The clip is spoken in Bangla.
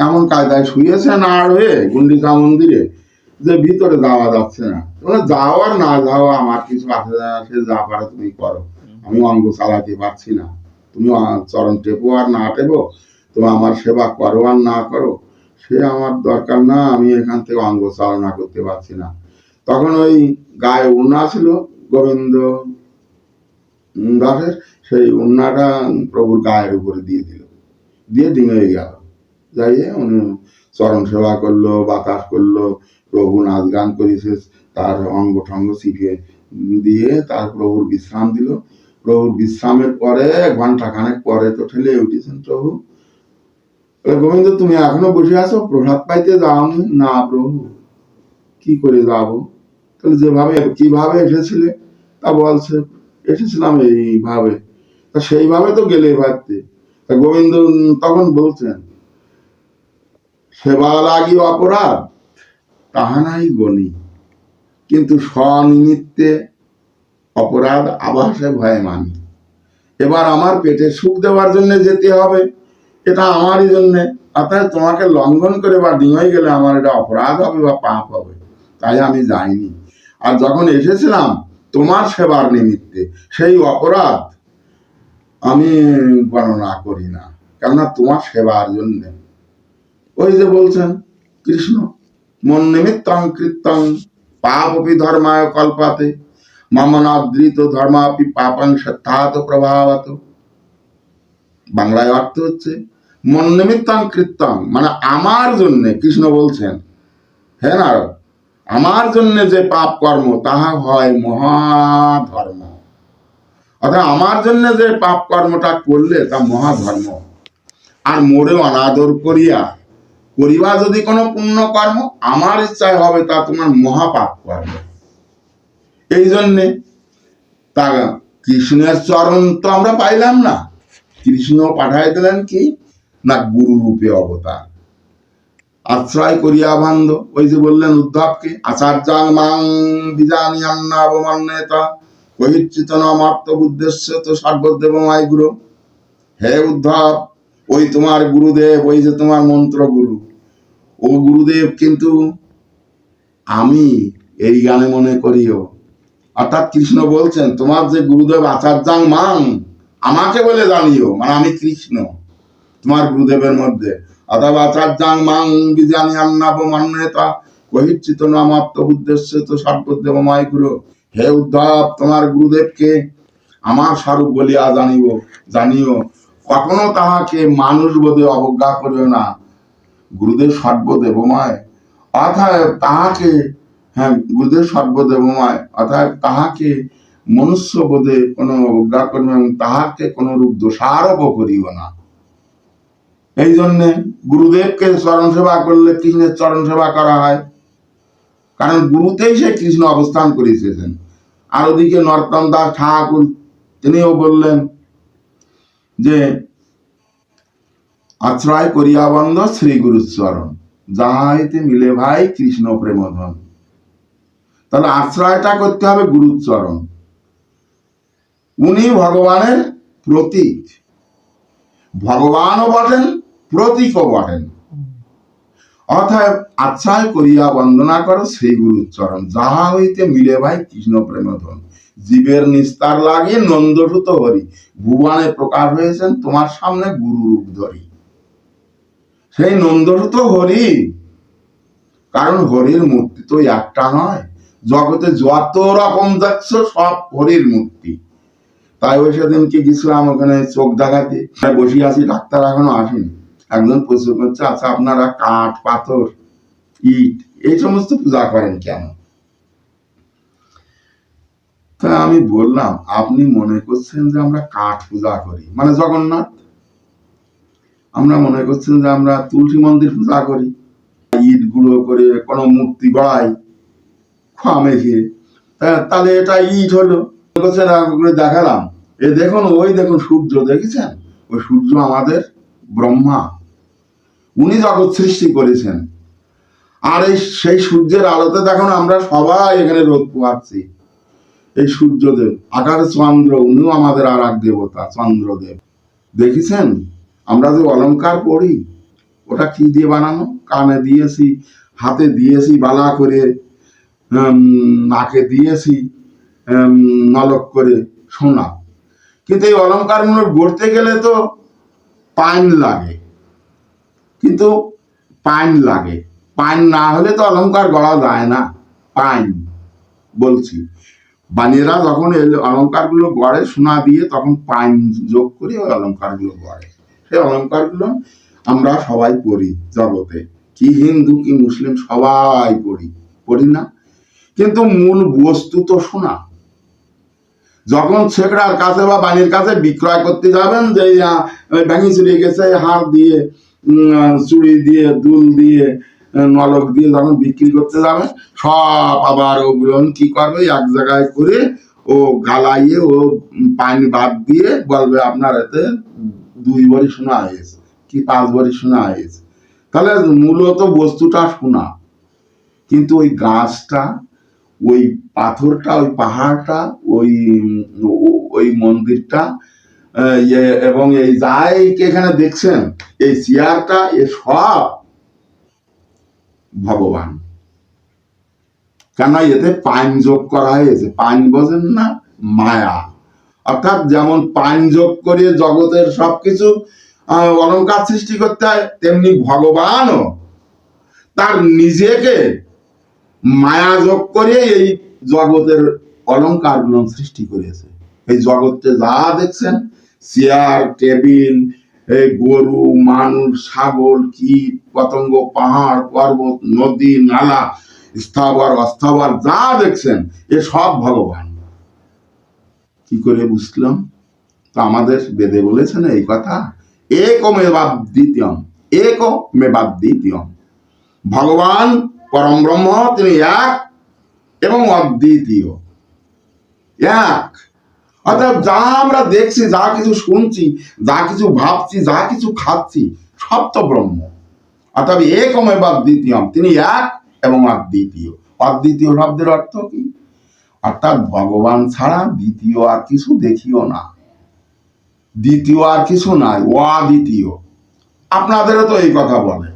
এমন কায়দায় শুয়েছেন আর হয়ে গুন্ডিকা মন্দিরে যে ভিতরে যাওয়া যাচ্ছে না। মানে যাওয়ার না যাওয়া আমার কিছু যায় না, সে যা পারে তুমি করো। আমি অঙ্গ চালাতে পারছি না। তুমি চরণ টেপো আর না টেপো তুমি আমার সেবা করো আর না করো। সে আমার দরকার না আমি এখান থেকে অঙ্গ চালনা করতে পারছি না। তখন ওই গায়ে উন্না ছিল গোবিন্দ দাসের সেই উন্নাটা প্রভুর গায়ের উপরে দিয়ে দিল। দিয়ে ডিঙে গেল। যাইয়ে উনি চরণ সেবা করল, বাতাস করল, প্রভু নাচ গান করেছে তার অঙ্গ ঠঙ্গ শিখে দিয়ে তার প্রভুর বিশ্রাম দিল। প্রভুর বিশ্রামের পরে ঘণ্টা খানেক পরে তো ঠেলে উঠেছেন প্রভু। গোবিন্দ, তুমি এখনও বসে আছো? প্রসাদ পাইতে যাওনি? না প্রভু। কি করে যাব? তাহলে যেভাবে, কীভাবে এসেছিলে তা বলছে, এসেছিলাম এইভাবে। তা সেইভাবে তো গেলে পারতে তা গোবিন্দ তখন বলছেন সেবা লাগি অপরাধ, তাহা নাই গণি কিন্তু স্বনিমিত্তে অপরাধ আভাসে ভয়ে মানি। এবার আমার পেটে সুখ দেওয়ার জন্য যেতে হবে, এটা আমারই জন্যে। অর্থাৎ তোমাকে লঙ্ঘন করে বা ডিঙে গেলে আমার এটা অপরাধ হবে বা পাপ হবে, তাই আমি যাইনি। আর যখন এসেছিলাম তোমার সেবার নিমিত্তে, সেই অপরাধ আমি গণনা করি না, কেননা তোমার সেবার জন্য। ওই যে বলছেন কৃষ্ণ, মন নিমিত্তং কৃত্যং পাপপি ধর্মায় কল্পাতে মামনাদৃত ধর্মাপি পাপাং সত্যাত প্রভাবত। বাংলায় অর্থ হচ্ছে মন নিমিত্তং কৃত্যং মানে আমার জন্যে, কৃষ্ণ বলছেন হ্যাঁ না আমার জন্য যে পাপ কর্ম, তাহা হয় মহাধর্ম। অর্থাৎ আমার জন্য যে পাপ কর্মটা করলে তা মহাধর্ম। আর মোড়ে অনাদর করিয়া করিবা যদি কোনো পুণ্য কর্ম আমার ইচ্ছায় হবে তা তোমার মহাপাপ কর্ম। এই জন্যে তা কৃষ্ণের চরণ তো আমরা পাইলাম না। কৃষ্ণ পাঠাই দিলেন কি? না গুরু রূপে অবতার। আশ্রয় করিয়া বান্ধ। ওই যে বললেন উদ্ধবকে, আচার্যাং মাং বিজানিয়াম না অবমান্যতা কহিচ্ছিত নমার্ত উদ্দেশ্য তো সর্বদেবমায় গুরু। হে উদ্ধব ওই তোমার গুরুদেব, ওই যে তোমার মন্ত্র গুরু ও গুরুদেব কিন্তু আমি এই গানে মনে করিও। অর্থাৎ কৃষ্ণ বলছেন, তোমার যে গুরুদেব আচার্যাং মাং, আমাকে বলে জানিও মানে আমি কৃষ্ণ, তোমার গুরুদেবের মধ্যে। অথবা আচার্যাং মাং বিজানি আন্নাব মান্যতা কহিচ্ছিত নামাত্ম উদ্দেশ্য তো সর্বদেবময় গুরু। হে উদ্ধব, তোমার গুরুদেবকে আমার স্বরূপ বলিয়া জানিব জানিও। কখনো তাহাকে মানুষ বোধে অবজ্ঞা করিও না। গুরুদেব সর্বদেবময়। অর্থাৎ তাহাকে হ্যাঁ গুরুদেব সর্বদেবময়। অর্থাৎ তাহাকে মনুষ্য বোধে কোনো অবজ্ঞা করিও এবং তাহাকে কোনো রূপ দোষারোপ করিও না। এই জন্যে গুরুদেবকে চরণ সেবা করলে কৃষ্ণের চরণ সেবা করা হয়। কারণ গুরুতেই সে কৃষ্ণ অবস্থান করিতেছেন। আর ওদিকে নরতম দাস ঠাকুর তিনিও বললেন যে আশ্রয় করিয়া বন্ধ শ্রী গুরুচরণ যাহা হইতে মিলে ভাই কৃষ্ণ প্রেমধন। তাহলে আশ্রয়টা করতে হবে গুরুচরণ উনি ভগবানের প্রতীক। ভগবানও বটেন, প্রতীকও বটেন। অর্থাৎ আশ্রয় করিয়া বন্দনা করো সেই গুরুচরণ যাহা হইতে মিলে ভাই কৃষ্ণ প্রেমধন। জীবের নিস্তার লাগে নন্দসুত হরি। ভুবনে প্রকাশ হয়েছেন তোমার সামনে গুরু রূপ ধরি। সেই নন্দসুত হরি, কারণ হরির মূর্তি তো একটা নয়। জগতে যত রকম দেখছ, সব হরির মূর্তি। তাই ওই সেদিনকে গেছিলাম ওখানে চোখ দেখাতে? বসে আছি, ডাক্তার এখনও আসেনি। একজন প্রশ্ন করছে আচ্ছা আপনারা কাঠ, পাথর, ইট, এই সমস্ত পূজা করেন কেন? তা আমি বললাম, আপনি মনে করছেন যে আমরা কাঠ পূজা করি? মানে জগন্নাথ? আমরা মনে করছেন যে আমরা তুলসী মন্দির পূজা করি। ইট গুঁড়ো করে কোনো মূর্তি গড়াই, খোয়া মেখে। তাহলে এটা ইট হলো। করছেন দেখালাম। এ দেখুন, ওই দেখুন সূর্য, দেখেছেন? ওই সূর্য আমাদের ব্রহ্মা। উনি জগৎ সৃষ্টি করেছেন। আর এই সেই সূর্যের আলোতে দেখুন, আমরা সবাই এখানে রোদ পোয়াচ্ছি এই সূর্যদেব, আকারে চন্দ্র, উনিও আমাদের আর এক দেবতা, চন্দ্রদেব। দেখেছেন? আমরা যে অলংকার পড়ি ওটা কি দিয়ে বানানো? কানে দিয়েছি, হাতে দিয়েছি, বালা করে নাকে দিয়েছি নলক করে সোনা। কিন্তু এই অলঙ্কারগুলো গড়তে গেলে তো পাইন লাগে। কিন্তু পাইন লাগে। পাইন না হলে তো অলংকার গড়া যায় না। পাইন, বলছি। বানিয়েরা যখন এই অলংকারগুলো গড়ে, সোনা দিয়ে তখন পাইন যোগ করে ওই অলংকারগুলো গড়ে। সেই অলংকারগুলো আমরা সবাই পড়ি জগতে। কি হিন্দু, কি মুসলিম, সবাই পড়ি। পড়ি না? কিন্তু মূল বস্তু তো সোনা। যখন ছেকড়ার কাছে বা বাণীর কাছে বিক্রয় করতে যাবেন যে ভেঙে চুরি গেছে, হাত দিয়ে চুড়ি দিয়ে, দুল দিয়ে নলক দিয়ে যখন বিক্রি করতে যাবে, সব আবার ওগুলো কি করবে? এক জায়গায় করে ও গালাইয়ে, ও পানি বাদ দিয়ে বলবে, আপনার এতে দুই বড়ি শোনা হয়েছে, কি পাঁচ বড়ি শোনা হয়েছে। তাহলে মূলত বস্তুটা শোনা কিন্তু ওই গাছটা, ওই পাথরটা, ওই পাহাড়টা, ওই ওই মন্দিরটা এবং এই যাই এখানে দেখছেন, এই চেয়ারটা, এ সব ভগবান। কেন এতে পাইন যোগ করা হয়েছে। পাইন বোঝেন না মায়া। অর্থাৎ যেমন পাইন যোগ করে জগতের সবকিছু আহ, অলংকার সৃষ্টি করতে হয় তেমনি ভগবানও তার নিজেকে মায়া যোগ করে এই জগতের অলংকারগুলো সৃষ্টি করেছে। এই জগতে যা দেখছেন চেয়ার টেবিল গরু, মানুষ, ছাগল, কীট, পতঙ্গ, পাহাড়, পর্বত, নদী, নালা, স্থাবর, অস্থাবর, যা দেখছেন, এ সব ভগবান। কি করে বুঝলাম? তো আমাদের বেদে বলেছেন এই কথা? এক মেবাদ দ্বিতীয়ম, এক মেবাদ দ্বিতীয়ম। ভগবান পরম ব্রহ্ম, তিনি এক এবং অদ্বিতীয়। এক। অর্থাৎ যা আমরা দেখছি, যা কিছু শুনছি, যা কিছু ভাবছি, যা কিছু খাচ্ছি সব তো ব্রহ্ম অর্থাৎ একমে বা দ্বিতীয় তিনি এক এবং অদ্বিতীয় অদ্বিতীয় শব্দের অর্থ কি? অর্থাৎ ভগবান ছাড়া দ্বিতীয় আর কিছু দেখিও না। দ্বিতীয় আর কিছু নাই, অদ্বিতীয়। আপনাদেরও তো এই কথা বলে।